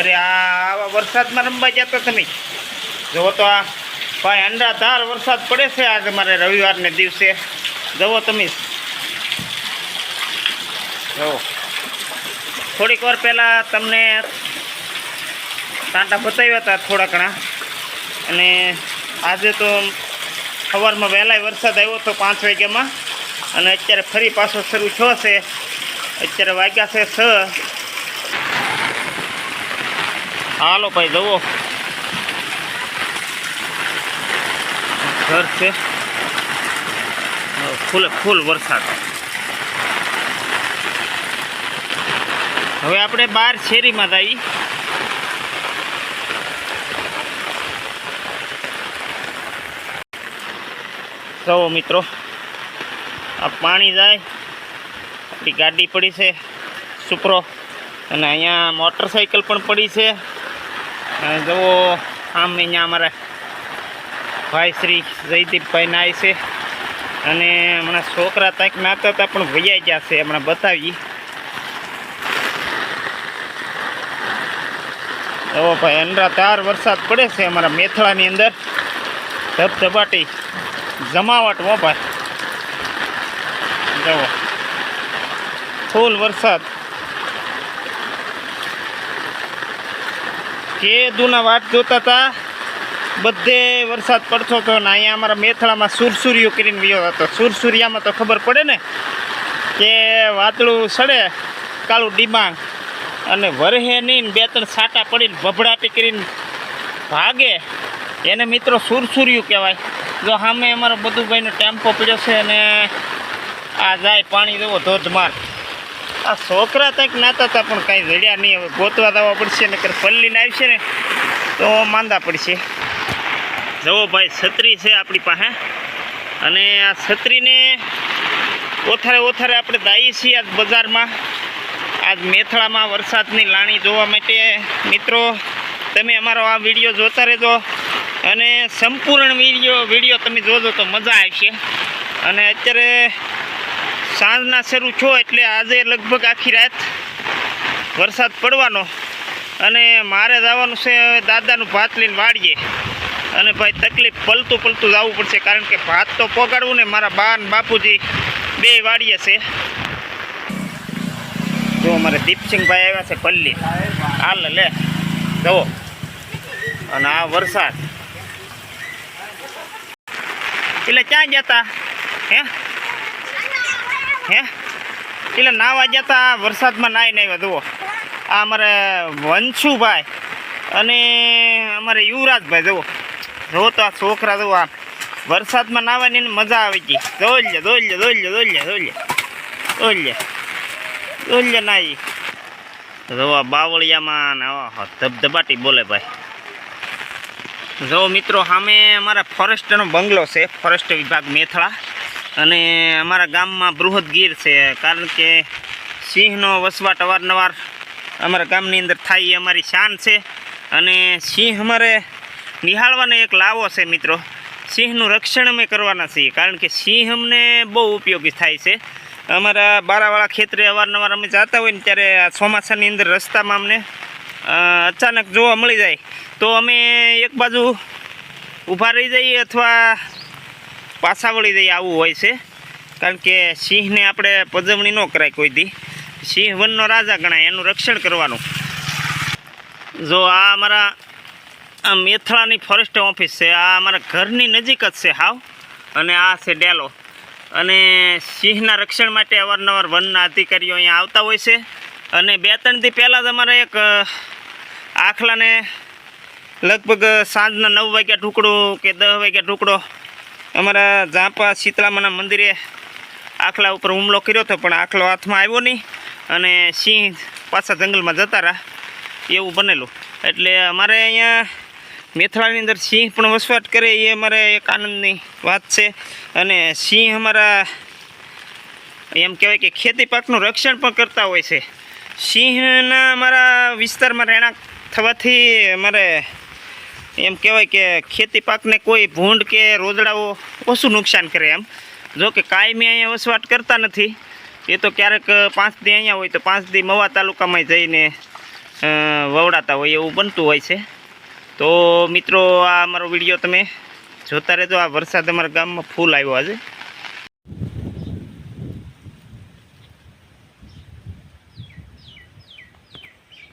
Ya, berat merembat jatuh temi. Jauh tuh ah. ભાઈ અંડાધાર વરસાદ પડે છે આજે મારે રવિવારને દિવસે. જવો તમે. જવો થોડીક વાર પહેલાં તમને ટાંટા બતાવ્યા હતા થોડા ઘણા. અને આજે તો સવારમાં વહેલાય વરસાદ આવ્યો હતો પાંચ વાગ્યામાં. અને અત્યારે ફરી પાછો શરૂ થયો છે. અત્યારે વાગ્યા છે છ. હાલો ભાઈ, જુઓ. ઘર છે. ફૂલે, ફૂલ વરસાદ. હવે આપણે બાર શેરીમાં જઈએ. સૌ મિત્રો. આ પાણી જાય. આપણી ગાડી પડી છે. સુપરો. અને અહીંયા મોટરસાઇકલ પણ પડી છે. જુઓ, આમ અહીંયા અમારા ભાઈ શ્રી જયદીપભાઈ નાય છે. અને હમણાં છોકરા તાંક નાતા હતા પણ વૈયા ગયા છે, હમણાં બતાવી. જુઓ ભાઈ અંડરાધાર વરસાદ પડે છે અમારા મેથળાની અંદર. ધબધબાટી, જમાવટ હો ભાઈ. જવો ફૂલ વરસાદ. કે દુના વાટ જોતા હતા બધે વરસાદ પડતો હતો ને અહીંયા અમારા મેથળામાં સુરસુરિયો કરીને વિયો હતો. સુરસુરિયામાં તો ખબર પડે ને કે વાદળું સડે, કાળું ડિબાંગ અને વરહે નહીં ને બે ત્રણ સાટા પડીને ભભડાટી કરીને ભાગે. એને મિત્રો સુરસુરિયું કહેવાય. જો સામે અમારો બધુભાઈનો ટેમ્પો પડ્યો છે અને આ જાય પાણી જેવો ધોધમાર. આ છોકરા કંઈક નાતા હતા પણ કાંઈ જડ્યા નહીં. હવે ગોતવા દવા પડશે નકર પલ્લીને આવશે ને તો માંદા પડશે. જુઓ ભાઈ, છત્રી છે આપણી પાસે. અને આ છત્રીને ઓથારે ઓથારે આપણે દાઈ છીએ આજ બજારમાં. આજ મેથળામાં વરસાદની લાણી જોવા માટે. મિત્રો, તમે અમારો આ વીડિયો જોતા રહેજો. અને સંપૂર્ણ વીડિયો વીડિયો તમે જોજો તો મજા આવશે. અને અત્યારે સાંજના શરૂ છો એટલે આજે લગભગ આખી રાત વરસાદ પડવાનો. અને મારે જવાનું છે દાદાનું ભાત લઈને વાળીએ અને ભાઈ તકલીફ પલતું પલતું જવું પડશે, કારણ કે ભાત તો પોગાડવું ને મારા બા ને બાપુજી બે વાળીએ છે. જો અમારે દીપસિંહભાઈ આવ્યા છે પલ્લી. હાલ લે, જવો. અને આ વરસાદ. એટલે ક્યાં ગયા હતા હે? હે? એટલે નાવા જતા વરસાદમાં નાઈ નાઈ જુઓ. આ અમારે વંશુભાઈ અને અમારે યુવરાજભાઈ, જુઓ. જુઓ તો આ છોકરા જુઓ આ વરસાદમાં નાવાની મજા આવી ગઈ. દોલ્ય દોલ્ય દોલ્ય દોલ્ય દોલ્ય દોલ્ય દોલ્ય નાઈ જો આ બાવળિયામાં ને ઓહો ધબધબાટી બોલે ભાઈ. જો મિત્રો, સામે અમારા ફોરેસ્ટનો બંગલો છે, ફોરેસ્ટ વિભાગ મેથળા. અને અમારા ગામમાં બૃહદ ગીર છે, કારણ કે સિંહનો વસવાટ અવારનવાર અમારા ગામની અંદર થાય એ અમારી શાન છે. અને સિંહ અમારે નિહાળવાનો એક લાવો છે મિત્રો. સિંહનું રક્ષણ અમે કરવાના છીએ, કારણ કે સિંહ અમને બહુ ઉપયોગી થાય છે. અમારા બારાવાળા ખેતરે અવારનવાર અમે જતા હોય ને ત્યારે આ ચોમાસાની અંદર રસ્તામાં અમને અચાનક જોવા મળી જાય. તો અમે એક બાજુ ઊભા રહી જઈએ અથવા પાછા વળી જઈએ આવું હોય છે. કારણ કે સિંહને આપણે પજવણી ન કરાય કોઈ દી. સિંહ વનનો રાજા ગણાય, એનું રક્ષણ કરવાનું. જો આ અમારા આ મેથળાની ફોરેસ્ટ ઓફિસ છે. આ અમારા ઘરની નજીક જ છે હાવ. અને આ છે ડેલો. અને સિંહના રક્ષણ માટે અવારનવાર વનના અધિકારીઓ અહીંયા આવતા હોય છે. અને બે ત્રણ દી પહેલાં જ અમારે એક આખલાને લગભગ સાંજના નવ વાગ્યા ટુકડો કે દસ વાગ્યા ટુકડો અમારા ઝાંપા શીતળામાના મંદિરે આખલા ઉપર હુમલો કર્યો હતો, પણ આખલો હાથમાં આવ્યો નહીં. અને સિંહ પાછા જંગલમાં જતા રહ્યા. એવું બનેલું. એટલે અમારે અહીંયા મેથળાની અંદર સિંહ પણ વસવાટ કરે એ અમારે એક આનંદની વાત છે. અને સિંહ અમારા એમ કહેવાય કે ખેતી પાકનું રક્ષણ પણ કરતા હોય છે. સિંહના અમારા વિસ્તારમાં રહેણાંક થવાથી અમારે એમ કહેવાય કે ખેતી પાકને કોઈ ભૂંડ કે રોજડાઓ ઓછું નુકસાન કરે એમ. જો કે કાયમી અહીંયા વસવાટ કરતા નથી. એ તો ક્યારેક પાંચ દી અહીંયા હોય તો પાંચ દી મવા તાલુકામાં જઈને વવડાતા હોય એવું બનતું હોય છે. તો મિત્રો, આ અમારો વીડિયો તમે જોતા રહેજો. આ વરસાદ અમારા ગામમાં ફૂલ આવ્યો આજે.